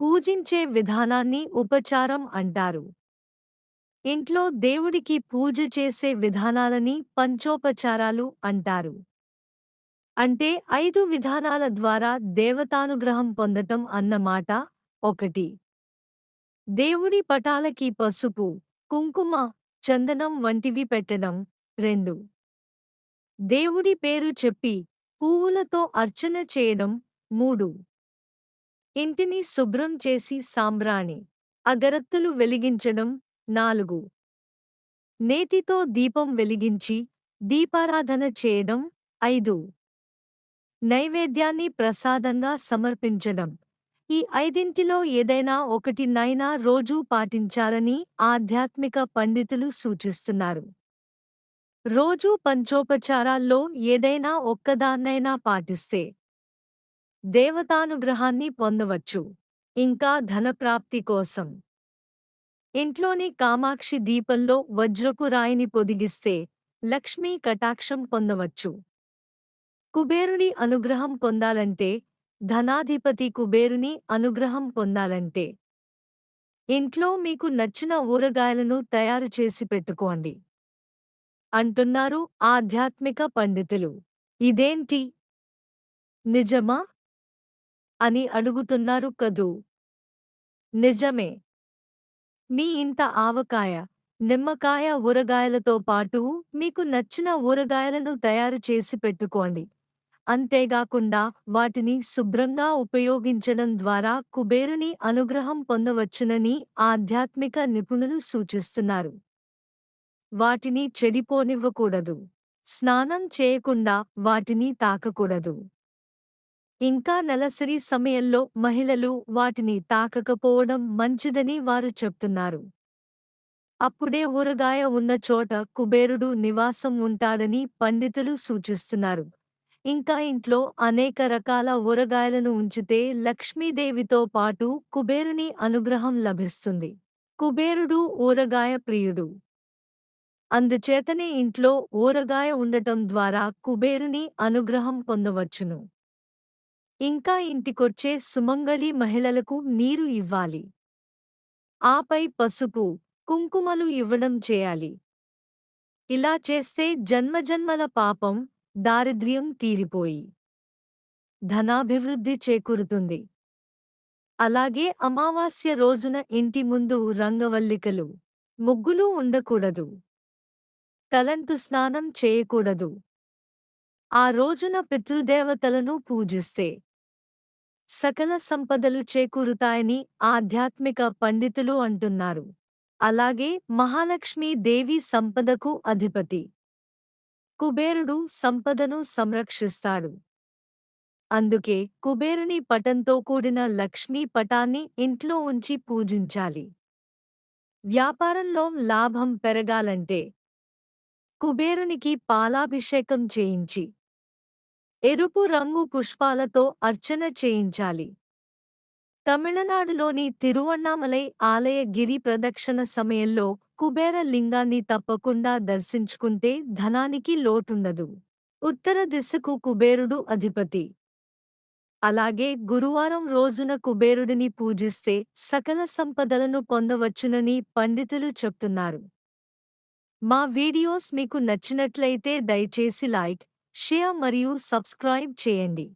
పూజించే విధానాన్ని ఉపచారం అంటారు. ఇంట్లో దేవుడికి పూజ చేసే విధానాలని పంచోపచారాలు అంటారు. అంటే ఐదు విధానాల ద్వారా దేవతానుగ్రహం పొందటం అన్నమాట ఒకటి. దేవుడి పటాలకి పసుపు కుంకుమ చందనం వంటివి పెట్టడం. రెండు. దేవుడి పేరు చెప్పి పువ్వులతో అర్చన చేయడం. మూడు. ఇంటిని శుభ్రం చేసి సాంబ్రాణి అగరత్తులు వెలిగించడం. నాలుగు. నేతితో దీపం వెలిగించి దీపారాధన చేయడం. ఐదు. నైవేద్యాన్ని ప్రసాదంగా సమర్పించడం. ఈ ఐదింటిలో ఏదైనా ఒకటి నైనా రోజూ పాటించాలని ఆధ్యాత్మిక పండితులు సూచిస్తున్నారు. రోజూ పంచోపచారాల్లో ఏదైనా ఒక్కదాన్నైనా పాటిస్తే దేవతానుగ్రహాన్ని పొందవచ్చు. ఇంకా ధనప్రాప్తి కోసం. ఇంట్లోని కామాక్షి దీపంలో వజ్రపు రాయిని పొదిగిస్తే లక్ష్మీ కటాక్షం పొందవచ్చు. కుబేరుని అనుగ్రహం పొందాలంటే ధనాధిపతి కుబేరుని అనుగ్రహం పొందాలంటే. ఇంట్లో మీకు నచ్చిన ఊరగాయలను తయారు చేసి పెట్టుకోండి. అంటున్నారు ఆధ్యాత్మిక పండితులు. ఇదేంటి? నిజమా? అని అడుగుతున్నారు కదూ. నిజమే. మీ ఇంట ఆవకాయ నిమ్మకాయ ఊరగాయలతో పాటు మీకు నచ్చిన ఊరగాయలను తయారు చేసి పెట్టుకోండి. అంతేగాకుండా వాటిని శుభ్రంగా ఉపయోగించడం ద్వారా కుబేరుని అనుగ్రహం పొందవచ్చునని ఆధ్యాత్మిక నిపుణులు సూచిస్తున్నారు. వాటిని చెడిపోనివ్వకూడదు. స్నానం చేయకుండా వాటిని తాకకూడదు. ఇంకా నెలసరి సమయంలో మహిళలు వాటిని తాకకపోవడం మంచిదని వారు చెప్తున్నారు. అప్పుడే ఊరగాయ ఉన్న చోట కుబేరుడు నివాసం ఉంటాడని పండితులు సూచిస్తున్నారు. ఇంకా ఇంట్లో అనేక రకాల ఊరగాయలను ఉంచితే లక్ష్మీదేవితో పాటు కుబేరుని అనుగ్రహం లభిస్తుంది. కుబేరుడు ఊరగాయ ప్రియుడు. అందుచేతనే ఇంట్లో ఊరగాయ ఉండటం ద్వారా కుబేరుని అనుగ్రహం పొందవచ్చును. ఇంకా ఇంటికొచ్చే సుమంగళి మహిళలకు నీరు ఇవ్వాలి. ఆపై పసుపు కుంకుమలు ఇవ్వడం చేయాలి. ఇలా చేస్తే జన్మజన్మల పాపం దారిద్ర్యం తీరిపోయి. ధనాభివృద్ధి చేకూరుతుంది. అలాగే అమావాస్య రోజున ఇంటి ముందు రంగవల్లికలు ముగ్గులు ఉండకూడదు. తలంటు స్నానం చేయకూడదు. ఆ రోజున పితృదేవతలను పూజిస్తే సకల సంపదలు చేకూరుతాయని ఆధ్యాత్మిక పండితులు అంటున్నారు. అలాగే మహాలక్ష్మీ దేవి సంపదకు అధిపతి. కుబేరుడు సంపదను సంరక్షిస్తాడు. అందుకే కుబేరుని పటంతో కూడిన లక్ష్మీ పటాన్ని ఇంట్లో ఉంచి పూజించాలి. వ్యాపారంలో లాభం పెరగాలంటే కుబేరునికి పాలాభిషేకం చేయించి ఎరుపు రంగు పుష్పాలతో అర్చన చేయించాలి. తమిళనాడులోని తిరువన్నామలై ఆలయ గిరి ప్రదక్షిణ సమయంలో కుబేర లింగాన్ని తప్పకుండా దర్శించుకుంటే ధనానికి లోటుండదు. ఉత్తర దిశకు కుబేరుడు అధిపతి. అలాగే గురువారం రోజున కుబేరుడిని పూజిస్తే సకల సంపదలను పొందవచ్చునని పండితులు చెప్తున్నారు. మా వీడియోస్ మీకు నచ్చినట్లయితే దయచేసి లైక్ షేర్ మరియు సబ్స్క్రైబ్ చేయండి.